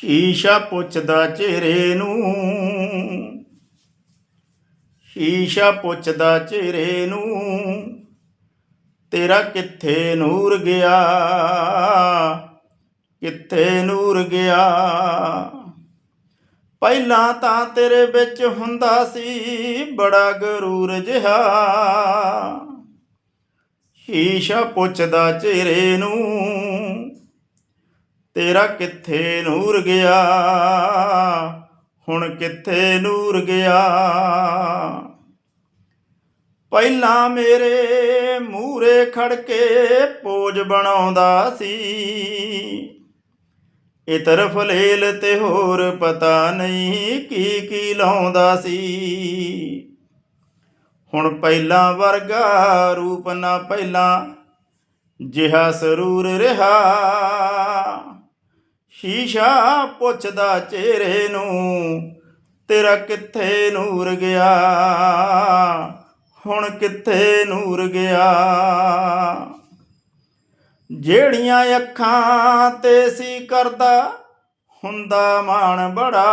ਸ਼ੀਸ਼ਾ ਪੁੱਛਦਾ ਚਿਹਰੇ ਨੂੰ। ਸ਼ੀਸ਼ਾ ਪੁੱਛਦਾ ਚਿਹਰੇ ਨੂੰ, ਤੇਰਾ ਕਿੱਥੇ ਨੂਰ ਗਿਆ? ਕਿੱਥੇ ਨੂਰ ਗਿਆ? ਪਹਿਲਾਂ ਤਾਂ ਤੇਰੇ ਵਿੱਚ ਹੁੰਦਾ ਸੀ ਬੜਾ ਗਰੂਰ ਜਿਹਾ। ਸ਼ੀਸ਼ਾ ਪੁੱਛਦਾ ਚਿਹਰੇ ਨੂੰ ਤੇਰਾ ਕਿੱਥੇ ਨੂਰ ਗਿਆ? ਹੁਣ ਕਿੱਥੇ ਨੂਰ ਗਿਆ? ਪਹਿਲਾਂ ਮੇਰੇ ਮੂਰੇ ਖੜ ਕੇ ਪੋਜ ਬਣਾਉਂਦਾ ਸੀ। ਇਹ ਤਰਫ ਲੇਲ ਤੇ ਹੋਰ ਪਤਾ ਨਹੀਂ ਕੀ ਕੀ ਲਾਉਂਦਾ ਸੀ। ਹੁਣ ਪਹਿਲਾਂ ਵਰਗਾ ਰੂਪ ਨਾ ਪਹਿਲਾਂ ਜਿਹਾ ਸਰੂਰ ਰਿਹਾ। ਸ਼ੀਸ਼ਾ ਪੁੱਛਦਾ ਚਿਹਰੇ ਨੂੰ, ਤੇਰਾ ਕਿੱਥੇ ਨੂਰ ਗਿਆ? ਹੁਣ ਕਿੱਥੇ ਨੂਰ ਗਿਆ? ਜਿਹੜੀਆਂ ਅੱਖਾਂ ਤੇ ਸੀ ਕਰਦਾ, ਹੁੰਦਾ ਮਾਣ ਬੜਾ।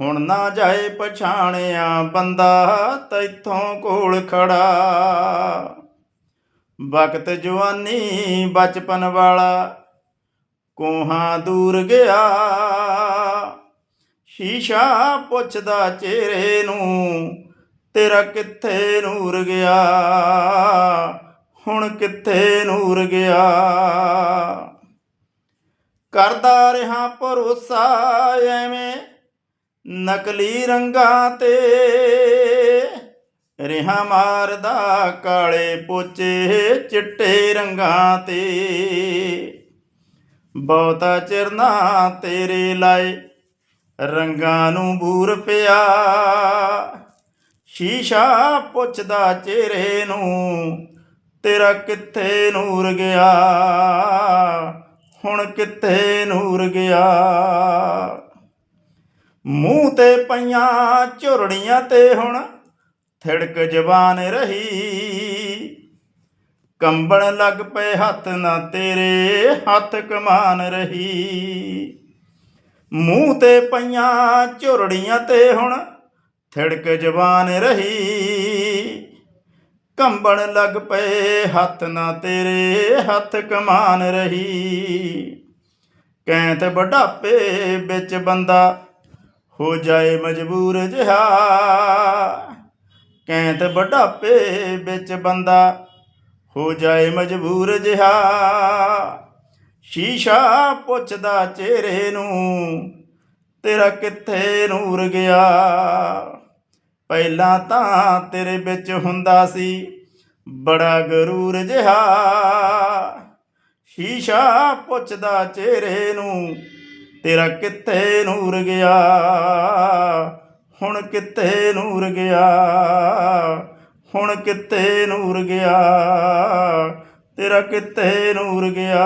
ਹੁਣ ਨਾ ਜਾਏ ਪਛਾਣਿਆ ਬੰਦਾ, ਤੈਥੋਂ ਕੋਲ ਖੜਾ। ਵਕਤ ਜਵਾਨੀ ਬਚਪਨ ਵਾਲਾ ਕੋਹਾਂ ਦੂਰ ਗਿਆ। ਸ਼ੀਸ਼ਾ ਪੁੱਛਦਾ ਚਿਹਰੇ ਨੂੰ, ਤੇਰਾ ਕਿੱਥੇ ਨੂਰ ਗਿਆ? ਹੁਣ ਕਿੱਥੇ ਨੂਰ ਗਿਆ? ਕਰਦਾ ਰਹਾ ਭਰੋਸਾ ਐਵੇਂ ਨਕਲੀ ਰੰਗਾਂ ਤੇ। ਰਿਹਾ ਮਾਰਦਾ ਕਾਲੇ ਪੋਚੇ ਚਿੱਟੇ ਰੰਗਾਂ ਤੇ। ਬਹੁਤਾ ਚਿਰਨਾ ਤੇਰੇ ਲਾਏ, ਰੰਗਾਂ ਨੂੰ ਬੂਰ ਪਿਆ। ਸ਼ੀਸ਼ਾ ਪੁੱਛਦਾ ਚਿਹਰੇ ਨੂੰ, ਤੇਰਾ ਕਿੱਥੇ ਨੂਰ ਗਿਆ? ਹੁਣ ਕਿੱਥੇ ਨੂਰ ਗਿਆ? ਮੂੰਹ ਤੇ ਪਈਆਂ ਝੁਰੜੀਆਂ ਤੇ ਹੁਣ ਥਿੜਕ ਜ਼ਬਾਨ ਰਹੀ। ਕੰਬਣ ਲੱਗ ਪਏ ਹੱਥ ਨਾ ਤੇਰੇ, ਹੱਥ ਕਮਾਨ ਰਹੀ। ਮੂੰਹ ਤੇ ਪਈਆਂ ਝੁਰੜੀਆਂ ਤੇ ਹੁਣ ਥਿੜਕ ਜ਼ਬਾਨ ਰਹੀ। ਕੰਬਣ ਲੱਗ ਪਏ ਹੱਥ ਨਾ ਤੇਰੇ, ਹੱਥ ਕਮਾਨ ਰਹੀ। ਕੈਂਤ ਬੁਢਾਪੇ ਵਿੱਚ ਬੰਦਾ ਹੋ ਜਾਏ ਮਜਬੂਰ ਜਿਹਾ। ਕੈਂਤ ਬੁਢਾਪੇ ਵਿੱਚ ਬੰਦਾ ਹੋ ਜਾਏ ਮਜਬੂਰ ਜਿਹਾ। ਸ਼ੀਸ਼ਾ ਪੁੱਛਦਾ ਚਿਹਰੇ ਨੂੰ, ਤੇਰਾ ਕਿੱਥੇ ਨੂਰ ਗਿਆ? ਪਹਿਲਾਂ ਤਾਂ ਤੇਰੇ ਵਿੱਚ ਹੁੰਦਾ ਸੀ ਬੜਾ ਗਰੂਰ ਜਿਹਾ। ਸ਼ੀਸ਼ਾ ਪੁੱਛਦਾ ਚਿਹਰੇ ਨੂੰ, ਤੇਰਾ ਕਿੱਥੇ ਨੂਰ ਗਿਆ? ਹੁਣ ਕਿੱਥੇ ਨੂਰ ਗਿਆ? ਹੁਣ ਕਿੱਥੇ ਨੂਰ ਗਿਆ? ਤੇਰਾ ਕਿੱਥੇ ਨੂਰ ਗਿਆ?